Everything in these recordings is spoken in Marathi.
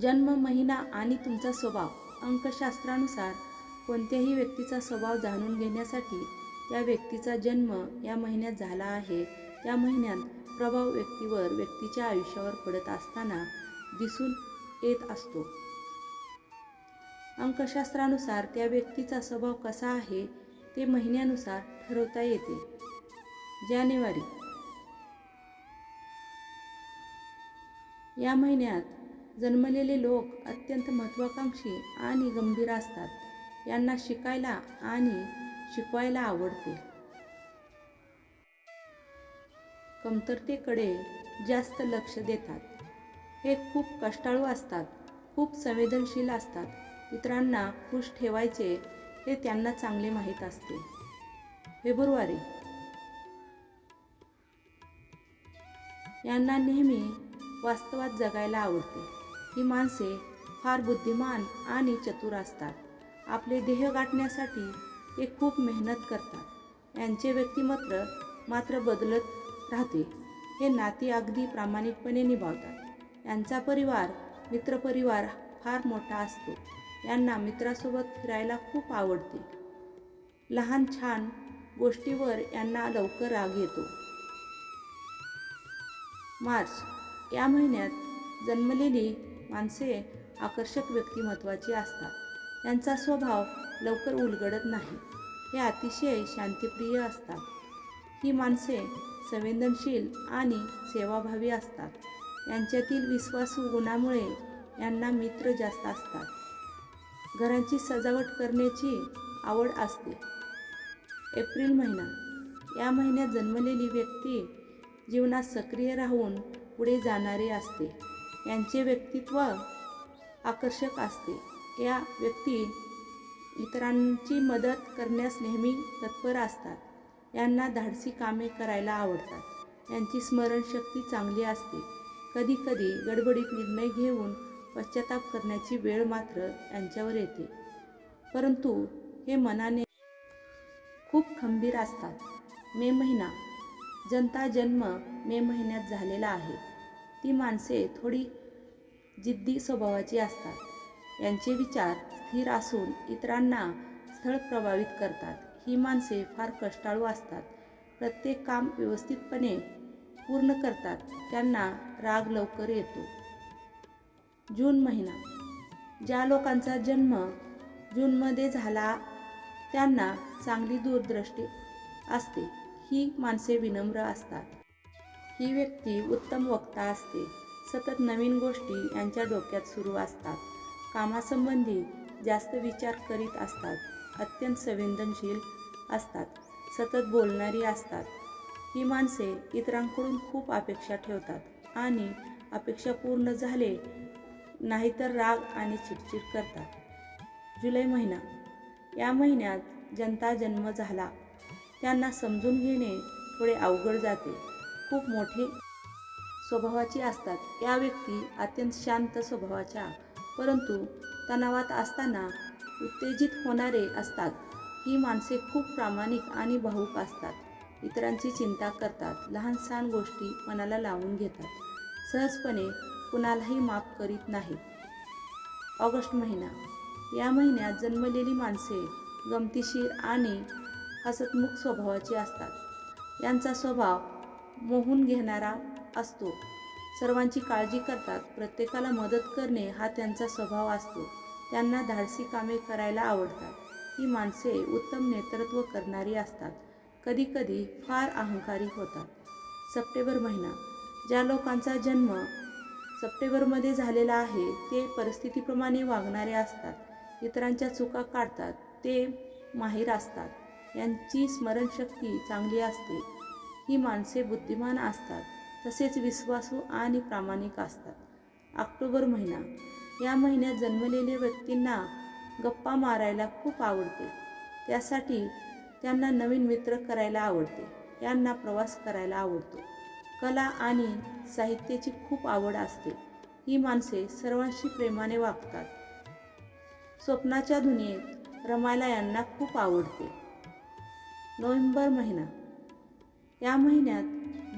जन्म महिना आणि तुमचा स्वभाव. अंकशास्त्रानुसार कोणत्याही व्यक्तीचा स्वभाव जाणून घेण्यासाठी त्या व्यक्तीचा जन्म या महिन्यात झाला आहे. त्या महिन्यात प्रभाव व्यक्तीवर व्यक्तीच्या आयुष्यावर पडत असताना दिसून येत असतो. अंकशास्त्रानुसार त्या व्यक्तीचा स्वभाव कसा आहे ते महिन्यानुसार ठरवता येते. जानेवारी. या महिन्यात जन्मलेले लोक अत्यंत महत्त्वाकांक्षी आणि गंभीर असतात. यांना शिकायला आणि शिकवायला आवडते. कमतरतेकडे जास्त लक्ष देतात. हे खूप कष्टाळू असतात खूप संवेदनशील असतात. इतरांना खुश ठेवायचे हे त्यांना चांगले माहीत असते. फेब्रुवारी यांना नेहमी वास्तवात जगायला आवडते. ही माणसे फार बुद्धिमान आणि चतुर असतात. आपले ध्येय गाठण्यासाठी ते खूप मेहनत करतात. यांचे व्यक्तिमत्व मात्र बदलत राहते. हे नाती अगदी प्रामाणिकपणे निभावतात. यांचा परिवार मित्रपरिवार फार मोठा असतो. यांना मित्रासोबत फिरायला खूप आवडते. लहान छान गोष्टीवर यांना लवकर राग येतो. मार्च. या महिन्यात जन्मलेली माणसे आकर्षक व्यक्तिमत्वाची असतात. यांचा स्वभाव लवकर उलगडत नाही. हे अतिशय शांतिप्रिय असतात. ही माणसे संवेदनशील आणि सेवाभावी असतात. यांच्यातील विश्वासू गुणामुळे यांना मित्र जास्त असतात. घरांची सजावट करण्याची आवड असते. एप्रिल महिना. या महिन्यात जन्मलेली व्यक्ती जीवनात सक्रिय राहून पुढे जाणारी असते. यांचे व्यक्तित्व आकर्षक असते. या व्यक्ती इतरांची मदत करण्यास नेहमी तत्पर असतात. यांना धाडसी कामे करायला आवडतात. यांची स्मरणशक्ती चांगली असते. कधीकधी गडबडीत निर्णय घेऊन पश्चाताप करण्याची वेळ मात्र यांच्यावर येते. परंतु हे मनाने खूप खंबीर असतात. मे महिना जनता जन्म मे महिन्यात झालेला आहे. ती माणसे थोडी जिद्दी स्वभावाची असतात. यांचे विचार स्थिर असून इतरांना स्थळ प्रभावित करतात. ही माणसे फार कष्टाळू असतात. प्रत्येक काम व्यवस्थितपणे पूर्ण करतात. त्यांना राग लवकर येतो. जून महिना. ज्या लोकांचा जन्म जूनमध्ये झाला त्यांना चांगली दूरदृष्टी असते. ही माणसे विनम्र असतात. ही व्यक्ती उत्तम वक्ता असते. सतत नवीन गोष्टी यांच्या डोक्यात सुरू असतात. कामासंबंधी जास्त विचार करीत असतात. अत्यंत संवेदनशील असतात. सतत बोलणारी असतात. ही माणसे इतरांकडून खूप अपेक्षा ठेवतात आणि अपेक्षा पूर्ण झाले नाहीतर राग आणि चिडचिड करतात. जुलै महिना. या महिन्यात जनता जन्म झाला. त्यांना समजून घेणे थोडे अवघड जाते. खूप मोठे स्वभावाची असतात. या व्यक्ती अत्यंत शांत स्वभावाच्या परंतु तणावात असताना उत्तेजित होणारे असतात. ही माणसे खूप प्रामाणिक आणि भाऊक असतात. इतरांची चिंता करतात. लहान सहान गोष्टी मनाला लावून घेतात. सहजपणे कुणालाही माफ करीत नाहीत ऑगस्ट महिना. या महिन्यात जन्मलेली माणसे गमतीशीर आणि हसतमुख स्वभावाची असतात. यांचा स्वभाव मोहून घेणारा असतो. सर्वांची काळजी करतात. प्रत्येकाला मदत करणे हा त्यांचा स्वभाव असतो. त्यांना धाडसी कामे करायला आवडतात. ही माणसे उत्तम नेतृत्व करणारी असतात. कधीकधी फार अहंकारी होतात. सप्टेंबर महिना. ज्या लोकांचा जन्म सप्टेंबरमध्ये झालेला आहे ते परिस्थितीप्रमाणे वागणारे असतात. इतरांच्या चुका काढतात. ते माहीर असतात. यांची स्मरणशक्ती चांगली असते. ही माणसे बुद्धिमान असतात. तसेच विश्वासू आणि प्रामाणिक असतात. ऑक्टोबर महिना. या महिन्यात जन्मलेल्या व्यक्तींना गप्पा मारायला खूप आवडते. त्यासाठी त्यांना नवीन मित्र करायला आवडते. यांना प्रवास करायला आवडतो. कला आणि साहित्याची खूप आवड असते. ही माणसे सर्वांशी प्रेमाने वागतात. स्वप्नाच्या दुनियेत रमायला यांना खूप आवडते. नोव्हेंबर महिना. या महिन्यात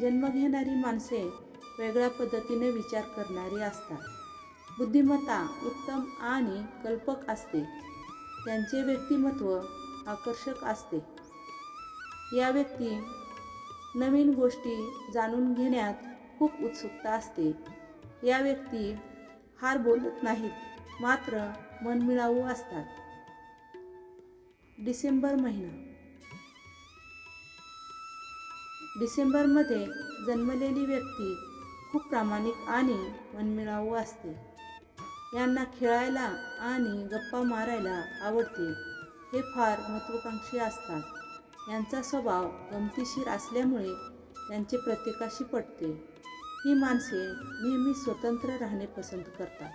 जन्म घेणारी माणसे वेगळ्या पद्धतीने विचार करणारी असतात. बुद्धिमत्ता उत्तम आणि कल्पक असते. त्यांचे व्यक्तिमत्व आकर्षक असते. या व्यक्ती नवीन गोष्टी जाणून घेण्यात खूप उत्सुकता असते. या व्यक्ती हार बोलत नाहीत मात्र मनमिळावू असतात. डिसेंबर महिना डिसेंबरमध्ये जन्मलेली व्यक्ती खूप प्रामाणिक आणि मनमिळावू असते. यांना खेळायला आणि गप्पा मारायला आवडते. हे फार महत्त्वाकांक्षी असतात. यांचा स्वभाव गमतीशीर असल्यामुळे त्यांचे प्रत्येकाशी पटते. ही माणसे नेहमी स्वतंत्र राहणे पसंत करतात.